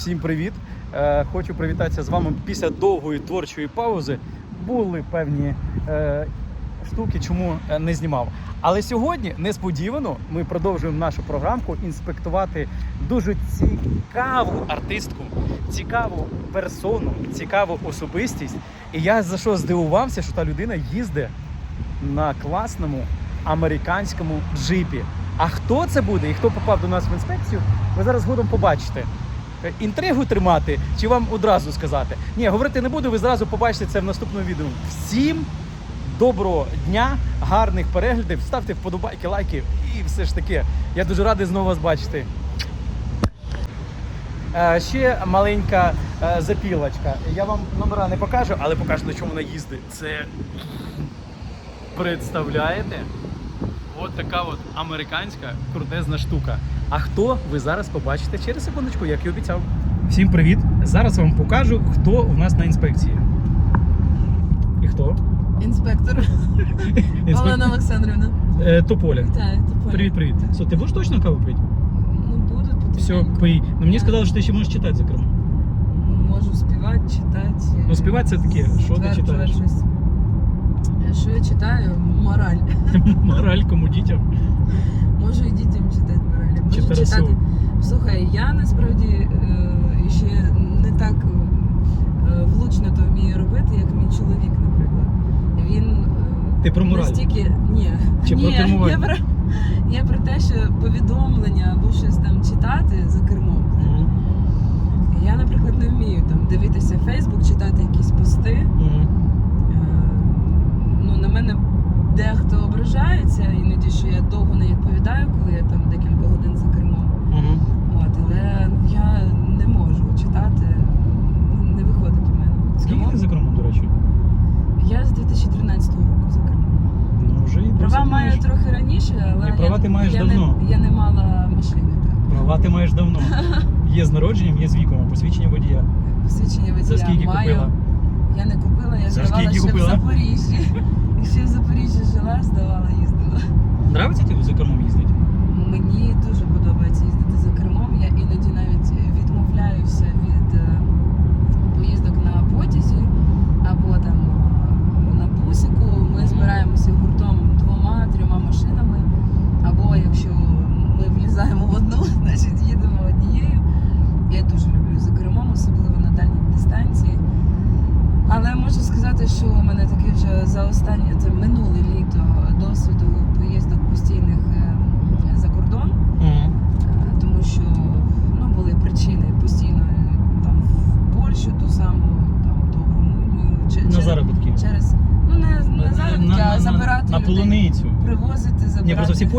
Всім привіт! Е, Хочу привітатися з вами після довгої творчої паузи. Були певні е, штуки, чому е, не знімав. Але сьогодні несподівано ми продовжуємо нашу програмку інспектувати дуже цікаву артистку, цікаву персону, цікаву особистість. І я за що здивувався, що та людина їздить на класному американському джипі. А хто це буде і хто попав до нас в інспекцію, ви зараз згодом побачите. Е, Інтригу тримати чи вам одразу сказати? Ні, говорити не буду, ви зразу побачите це в наступному відео. Всім доброго дня, гарних переглядів, ставте вподобайки, лайки і все ж таки. Я дуже радий знову вас бачити. Е, Ще маленька е, запілочка. Я вам номера не покажу, але покажу, на чому вона їздить. Це представляєте? От така от американська крутезна штука. А хто ви зараз побачите через секундочку, як і обіцяв. Всім привіт! Зараз вам покажу, хто у нас на інспекції. І хто? Інспектор Інспек- Олена Олександрівна. Е, Тополя. Вітаю, Тополя. Привіт, привіт. Со, ти будеш точно каву пити? Ну, буду Все, потихеньку. пий. Ну мені сказали, що ти ще можеш читати за кермом. Можу співати, читати. Ну, співати це таке, що ти читаєш? щось. Е, Що я читаю? Мораль. Мораль кому дітям. Можу і дітям читати мораль. Можу Чи читати. Слухай, я насправді е, ще не так е, влучно то вмію робити, як мій чоловік, наприклад. Він е, Ти про мораль? Настільки ні. Чи про ні, кермування? я про, я про те, що повідомлення або щось там читати за кермом. Мгм. Я, наприклад, не вмію там дивитися Фейсбук, читати якісь пости. Мгм. Е, Ну, на мене дехто ображається, іноді що я довго не відповідаю, коли я там декілька годин за кермом. Мгм. От, але я не можу читати, ну, не виходить у мене. Скільки Тому ти за кермом, до речі? Я з 2013 року за кермом. Ну вже і Права досить маю маєш. трохи раніше, але Ні, права я, ти маєш я давно. Не, я не мала машини. Так. Права ти маєш давно. Є з народженням, є з віком, а посвідчення водія. Посвідчення водія За скільки маю. купила? Я не купила, я За здавала ще купила? в Запоріжжі. І ще в Запоріжжі жила, здавала, їздила. Нравиться тобі за кермом їздити? Мені дуже подобається їздити за кермом. Я іноді навіть відмовляюся від е, поїздок на потязі або там е, на бусику. Ми збираємося гуртом двома-трьома машинами. Або якщо ми влізаємо в одну, значить їдемо однією. Я дуже люблю за кермом, особливо на дальній дистанції. Але можу сказати, що у мене таки вже за останнє це минуле літо досвіду поїздок постійних е, за кордон, Мгм. Е, тому що ну, були причини постійно е, там в Польщу, ту саму там то в Румунію чи На через- заробітки. через ну не, не заробітки, а забирати на людей, полуницю. привозити, забирати.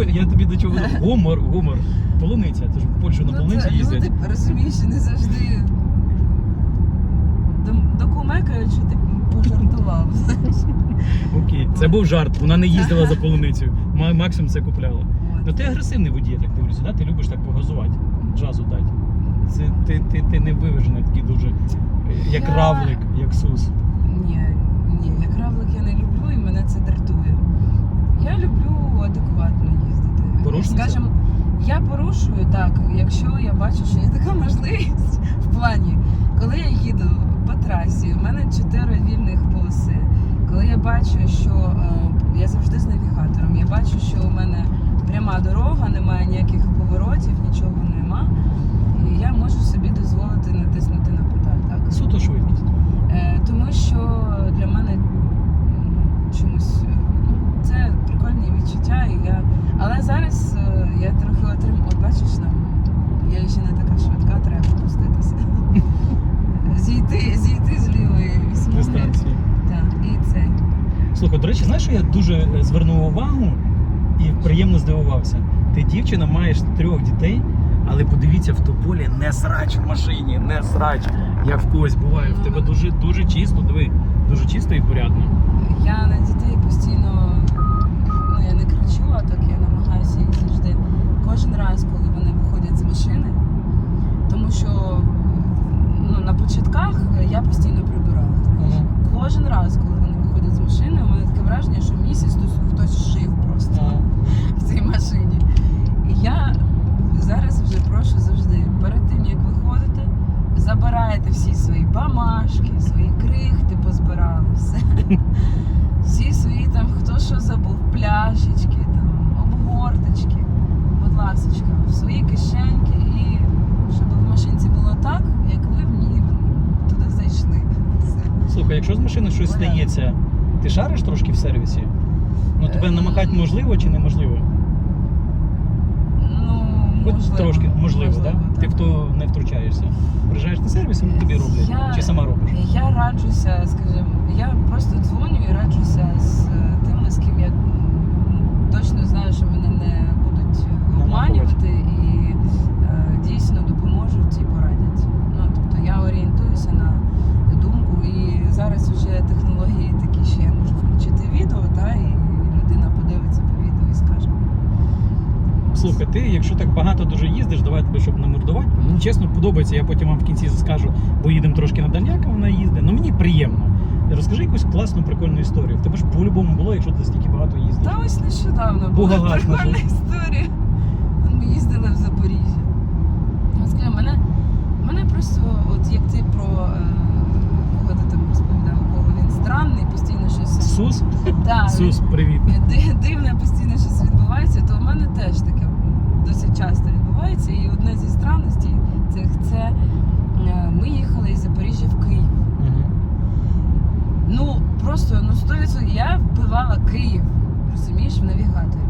Ні, просто всі по... я тобі до чого гумор, гумор. Полуниця. Ти ж в Польщу на Ну, полуницю їздять. Ну, ти розумієш, не завжди дом- докумекають, що ти пожартував. Окей. Це був жарт. Вона не їздила за полуницю. Ма- Максимум це купляла. Ну ти агресивний водій, я так дивлюся, да? Ти любиш так погазувати, джазу дати. Це ти, ти, ти не виважений такий дуже, е, як Я- равлик, як сус. Ні, ні, як равлик я не люблю і мене це дратує. Я люблю адекватно Порушниця? Я порушую так, якщо я бачу, що є така можливість в плані, коли я їду по трасі, у мене чотири вільних полоси. Коли я бачу, що е, я завжди з навігатором, я бачу, що у мене пряма дорога, немає ніяких поворотів, нічого нема. І я можу собі дозволити натиснути на педаль. Так? Суто швидкість. Е, тому що для мене м, чомусь е, ну, це прикольні відчуття. І я... Але зараз е, я трохи отримав, от бачиш, там, я ще не така швидка, треба опуститися. Зійти, зійти з лівої смуги. Дистанції. Так, і це. Слухай, до речі, знаєш, що я дуже е, звернув увагу і приємно здивувався. Ти дівчина маєш трьох дітей, але подивіться в тополі не срач в машині, не срач, як в когось буває. В тебе дуже дуже чисто, диви, дуже чисто і порядно. Я на дітей постійно ну я не кричу, а так я намагаюся їх завжди кожен раз, коли вони виходять з машини. Тому що ну, на початках я постійно прибирала. Знаєш. Кожен раз, коли вони виходять з машини, у мене враження, що місяць тут хтось жив просто в цій машині. І я зараз вже прошу завжди, перед тим як виходите, забираєте всі свої бамашки, свої крихти позбирали, все. Всі свої там, хто що забув, пляшечки, там, обгорточки, будь ласочка, в свої кишеньки і щоб в машинці було так, як ви в ній туди зайшли. Слухай, якщо з машини щось стається, ти шариш трошки в сервісі? Ну тебе намагати намахати можливо чи неможливо? Ну, Хоч можливо. трошки, можливо, можливо так? Ти в то не втручаєшся. Приїжджаєш на сервіс, і тобі роблять. Я- Чи сама робиш? Я раджуся, скажімо, я просто дзвоню і раджуся з е, тими, з ким я м, точно знаю, що мене не будуть обманювати і е, дійсно допоможуть і порадять. Ну тобто я орієнтуюся на думку, і зараз вже технології такі, що я можу включити відео, та і людина подивиться по відео і скаже. Слухай, ти, якщо так багато дуже їздиш, давай тебе, щоб не мордувати. Мені чесно подобається, я потім вам в кінці скажу, бо їдемо трошки на дальняка, вона їздить. Ну мені приємно. Розкажи якусь класну, прикольну історію. В тебе ж по-любому було, якщо ти стільки багато їздиш. Та ось нещодавно була прикольна нашов. історія. Ми їздили в Запоріжжя. От скажи, мене, мене просто, от як ти про е, кого ти там розповідав, кого він странний, постійно щось. Сус? Та, Сус, привіт. дивне постійно щось відбувається, то в мене теж таке досить часто відбувається. І одна зі странностей цих це е, ми їхали із Запоріжжя в Київ. Ну, просто ну 100% я вбивала Київ, розумієш, в навігаторі.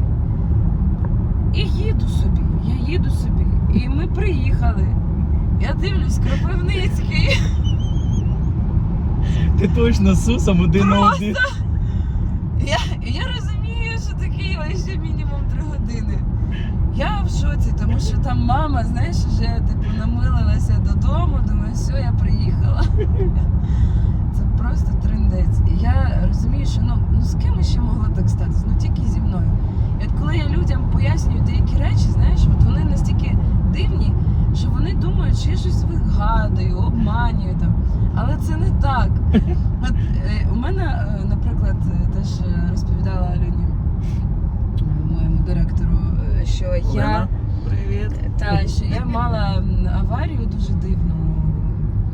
І їду собі, я їду собі. І ми приїхали. Я дивлюсь, Кропивницький. Ти точно з Сусом один на один. Я, я розумію, що до Києва ще мінімум три години. Я в шоці, тому що там мама, знаєш, вже типу намилилася додому, думаю, все, я приїхала. Це просто трендець. І я розумію, що ну, ну з ким ще могло так статися? Ну тільки зі мною. І от коли я людям пояснюю деякі речі, знаєш, от вони настільки дивні, що вони думають, що я щось вигадую, обманюю там. Але це не так. От е, у мене, е, наприклад, е, теж е, розповідала Альоні, е, моєму директору, що я. Привіт. Та, що я мала аварію дуже дивну.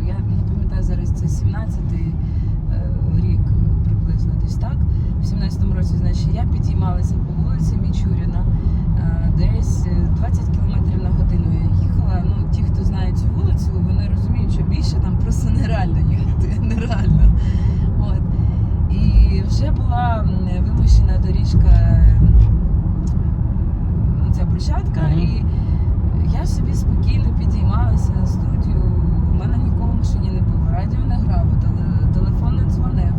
Я не пам'ятаю зараз це 17-й е, рік приблизно десь так. В 17-му році, значить, я підіймалася по вулиці Мічуріна. е, Десь е, 20 км на годину я їхала. Ну, ті, хто знає цю вулицю, вони розуміють, що більше там просто нереально їхати. Нереально. От. І вже була м, вимушена доріжка, е, ця брусчатка, Мгм. і я собі спокійно підіймалася на студію. У мене нікого в машині не було, радіо не грало, теле- телефон не дзвонив.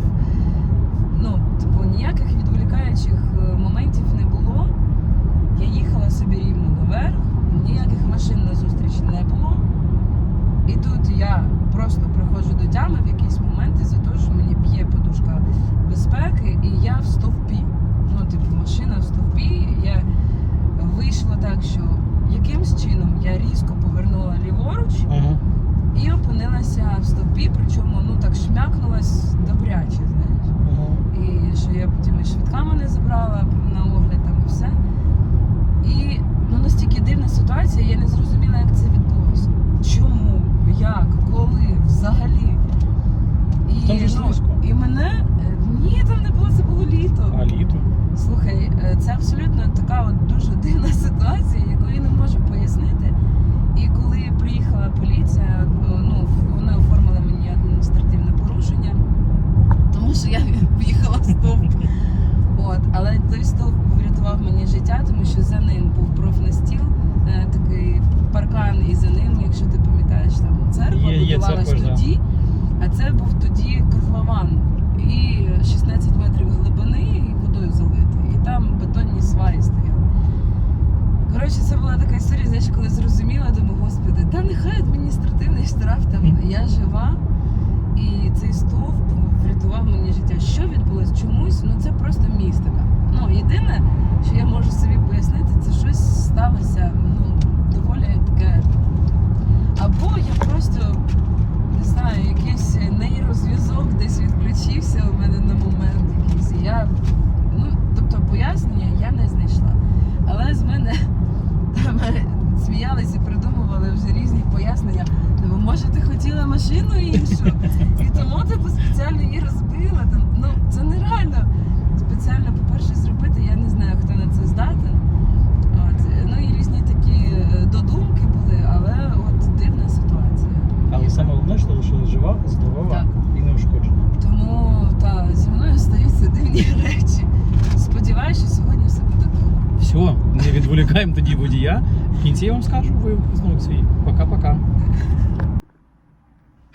Ну, типу, ніяких відволікаючих е, моментів не було. Я їхала собі рівно наверх, ніяких машин на зустріч не було. І тут я просто приходжу до тями в якийсь момент із-за того, що мені б'є подушка безпеки, і я в стовпі. Ну, типу, машина в стовпі. Я вийшло так, що якимсь чином я різко повернула ліворуч Ага. і опинилася в стовпі, причому ну так шмякнулась добряче, знаєш. Ага. І що я потім і швидка мене забрала на огляд там і все. І ну настільки дивна ситуація, я не зрозуміла, як це відбулося. Чому, як, коли, взагалі. І, Там ну, і мене е, ні, там не було, це було літо. А літо? Слухай, е, це абсолютно така от дуже дивна ситуація, яку я не можу пояснити. І коли приїхала поліція, ну вони оформили мені адміністративне порушення, тому що я в'їхала в стовп. От, але той стовп врятував мені життя, тому що за ним був профнастіл, е, такий паркан, і за ним, якщо ти пам'ятаєш, там церква Є- є будувалась церква, да. тоді. А це був тоді котлован і 16 метрів глибини і водою залитий. І там бетонні сваї стояли. Коротше, це була така історія, знаєш, коли зрозуміла, думаю, господи, та нехай адміністративний штраф там я жива. І цей стовп врятував мені життя. Що відбулось чомусь? Ну це просто містика. Ну, єдине, що я можу собі пояснити, це щось сталося, ну, доволі таке. Або я просто не знаю, якийсь нейрозв'язок десь відключився у мене на момент якийсь. І Я, ну, тобто пояснення я не знайшла. Але з мене там сміялися і придумували вже різні пояснення. Думаю, може ти хотіла машину іншу, і тому типу спеціально її розбила. Там, ну це нереально. Спеціально, по-перше, зробити, я не знаю, хто на це здатен. От. Ну і різні такі е, додумки були, але от дивна ситуація. Але саме головне, що лишилась жива, здорова Так. і неушкоджена. Тому та зі мною стаються дивні речі. Сподіваюся, що сьогодні все буде добре. Все, не відволікаємо тоді водія. В кінці я вам скажу висновок свій. Пока-пока.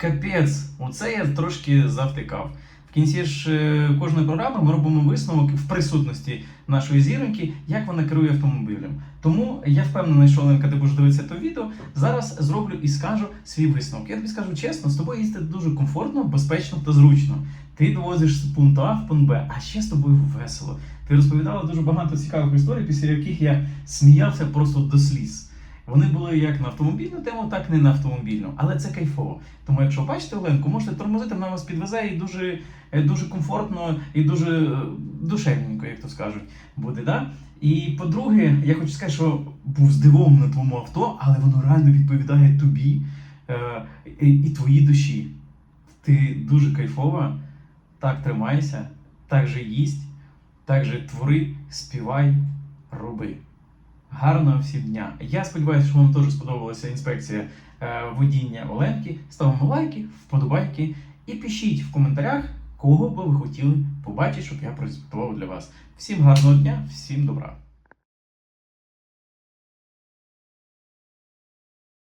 Капець, оце я трошки завтикав. В кінці ж е, кожної програми ми робимо висновок в присутності нашої зіроньки, як вона керує автомобілем. Тому я впевнений, що Оленка, ти будеш дивитися то відео. Зараз зроблю і скажу свій висновок. Я тобі скажу чесно, з тобою їздити дуже комфортно, безпечно та зручно. Ти довозиш з пункту А в пункт Б, а ще з тобою весело. Ти розповідала дуже багато цікавих історій, після яких я сміявся просто до сліз. Вони були як на автомобільну тему, так і не на автомобільну, але це кайфово. Тому, якщо бачите Оленку, можете тормозити, вона вас підвезе і дуже, е, дуже комфортно і дуже е, душевненько, як то скажуть, буде. Да? І по-друге, я хочу сказати, що був здивований на твоєму авто, але воно реально відповідає тобі е, і, і твоїй душі. Ти дуже кайфова, так тримайся, так же їсть, так же твори, співай, роби. Гарного всім дня! Я сподіваюся, що вам теж сподобалася інспекція е, водіння Оленки. Ставимо лайки, вподобайки і пишіть в коментарях, кого би ви хотіли побачити, щоб я проінспектував для вас. Всім гарного дня, всім добра!